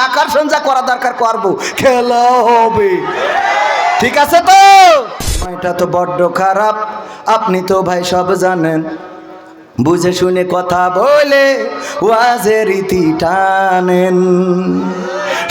আকর্ষণ যা করা দরকার করব? খেলা হবে। ঠিক আছে তো? এটা তো বড্ড খারাপ। আপনি তো ভাই সব জানেন। বুঝে শুনে কথা বলে ওয়াজে রীতি টানেন।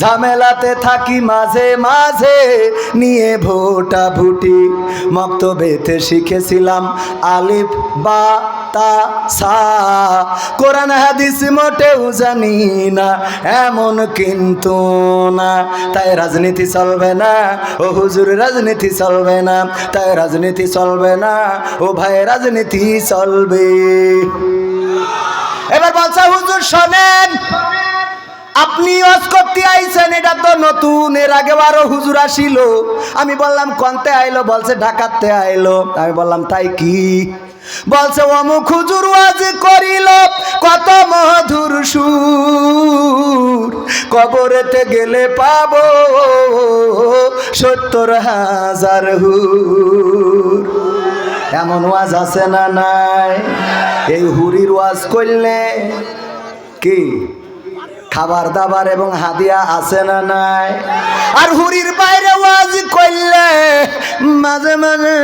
ঝামেলাতে থাকি মাঝে মাঝে, নিয়ে ভোটা ভুটি। মক্তবেতে শিখেছিলাম আলিফ, বা, তা, সা। কোরআন, হাদিস মোটেও জানি না, এমন কিন্তু না। তাই রাজনীতি চলবে না, ও হুজুর, রাজনীতি চলবে না। তাই রাজনীতি চলবে না, ও ভাই, রাজনীতি চলবে। এবার বলছে, হুজুর, শোনেন। আপনি ওয়াজ করতে আইছেন, এটা তো নতুন, এর আগে আরও হুজুর আসিল। আমি বললাম, কন্তে আইলো? বলছে ঢাকাতে আইলো। আমি বললাম, তাই কি? বলছে, অমুক হুজুর ওয়াজ করিল, কত মধুর সুর। কবরেতে গেলে পাবো সত্তর হাজার হুর। এমন ওয়াজ আছে না নাই? এই হুরির ওয়াজ করলে কি? খাবার দাবার এবং হাদিয়া আছে না নাই? আর হুরির বাইরে ওয়াজ করলে মাঝে মাঝে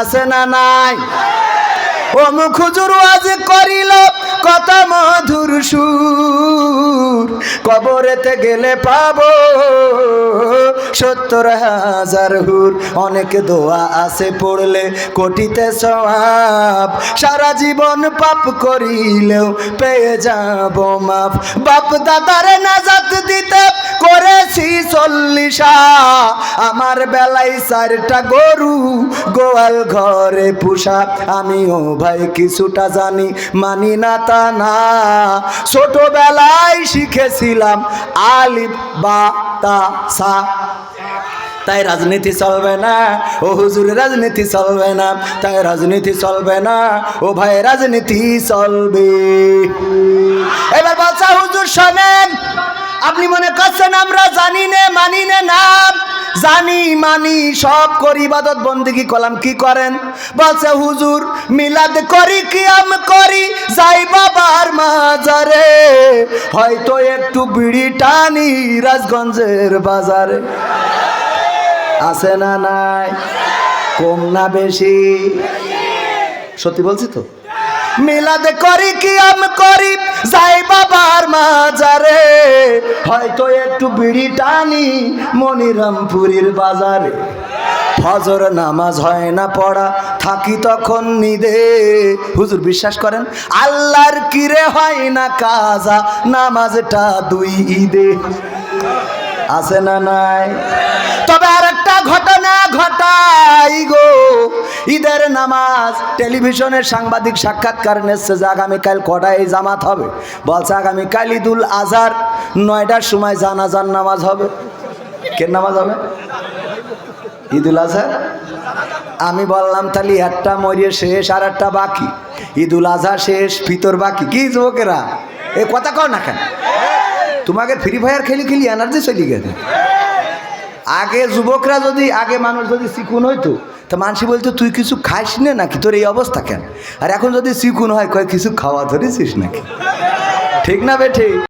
আছে না নাই? ও মুখ হুজুর ওয়াজ করিল কত মধুর সুর, কবরেতে গেলে পাবো। সত্তর হাজার হুর। অনেক দোয়া আছে পড়লে কোটিতে সব সারা জীবন পাপ করিলেও পেয়ে যাব মাপ বাপ দাদারে নাজাত দিতে করেছি চল্লিশা। আমার বেলায় চারটা গরু গোয়াল ঘরে পুষা। আমিও ভাই কিছুটা জানি, মানি না তা না। ছোটবেলায় শিখেছিলাম আলিফ, বা, তা, সা। তাই রাজনীতি চলবে না। ও হুজুর, রাজনীতি চলবে না। তাই রাজনীতি চলবে না। ও ভাই, রাজনীতি চলবে। এবার বাচ্চা হুজুর শোনেন, আপনি মনে করছেন আমরা জানি নে, মানি নে নাম জানি, মানি, সব করি, ইবাদত, বন্দিগি, কলাম, কি করেন? বলছে, হুজুর, মিলাদ করি, কিয়াম করি, যাই বাবার মাজারে। হয়তো একটু বিড়ি টানি, রাজগঞ্জের বাজারে। আছে না নাই? কম না বেশি? সত্যি বলছি তো? মিলাদ করি কি আম করি? যাই বাবার মাজারে। হয়তো একটু বিড়ি টানি মনিরামপুরীর বাজারে। ফজর নামাজ হয় না পড়া, থাকি তখন নিদে। হুজুর বিশ্বাস করেন, আল্লাহর কিরে হয় না কাজা, নামাজটা দুই ঈদে। আছে না নাই? তবে আর ঘটনা ঘটাই গো। ঈদের নামাজ, টেলিভিশনের সাংবাদিক সাক্ষাৎকার নিচ্ছে যে আগামীকাল কটায় জামাত হবে? বলছে আগামীকাল ঈদুল আজহার, নয়টার সময় জানাজার নামাজ হবে। কে নামাজ হবে? ঈদুল আজহার? আমি বললাম, তাহলে একটা মরিয়ে শেষ আর একটা বাকি। ঈদুল আজহা শেষ, ফিতর বাকি। কি যুবকেরা? এ কথা কর না কেন? তোমাকে ফ্রি ফায়ার খেলি খেলি এনার্জি চলে গেছে। আগে যুবকরা যদি, আগে মানুষ যদি চিকুন হইতো, তো মানুষ বলতো, তুই কিছু খাইস না নাকি? তোর এই অবস্থা কেন? আর এখন যদি চিকুন হয়, কয়, কিছু খাওয়া ধরেছিস নাকি? ঠিক না বে ঠিক?